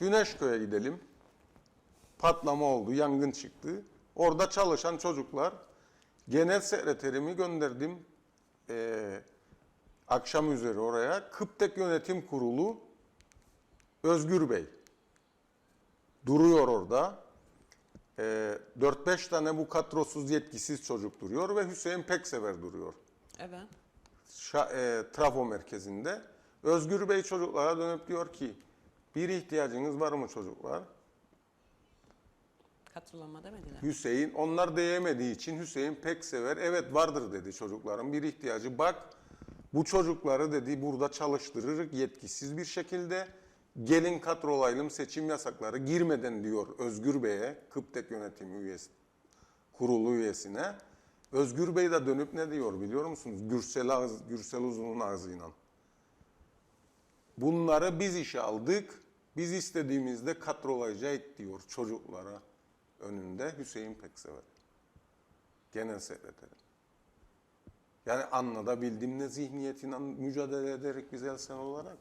Güneşköy'e gidelim. Patlama oldu, yangın çıktı. Orada çalışan çocuklar genel sekreterimi gönderdim eee, akşam üzeri oraya. Kıptek Yönetim Kurulu Özgür Bey duruyor orada. Eee 4-5 tane bu kadrosuz yetkisiz çocuk duruyor ve Hüseyin Peksever duruyor. Evet. Şa- e, trafo merkezinde. Özgür Bey çocuklara dönüp diyor ki bir ihtiyacınız var mı çocuklar? Hatırlama demediler. Hüseyin onlar diyemediği için Hüseyin pek sever. Evet vardır dedi çocukların bir ihtiyacı. Bak bu çocukları dedi burada çalıştırırız yetkisiz bir şekilde. Gelin kadrolayalım seçim yasakları girmeden diyor Özgür Bey'e Kıptek yönetimi üyesi kurulu üyesine. Özgür Bey de dönüp ne diyor biliyor musunuz? Gürsel, Gürsel Uzun'un ağzıyla. Bunları biz işe aldık. Biz istediğimizde kadrolayacak diyor çocuklara önünde Hüseyin Peksever. Genel sekreteri. Yani anlatabildim ne zihniyetiyle mücadele ederek biz Elsen olarak.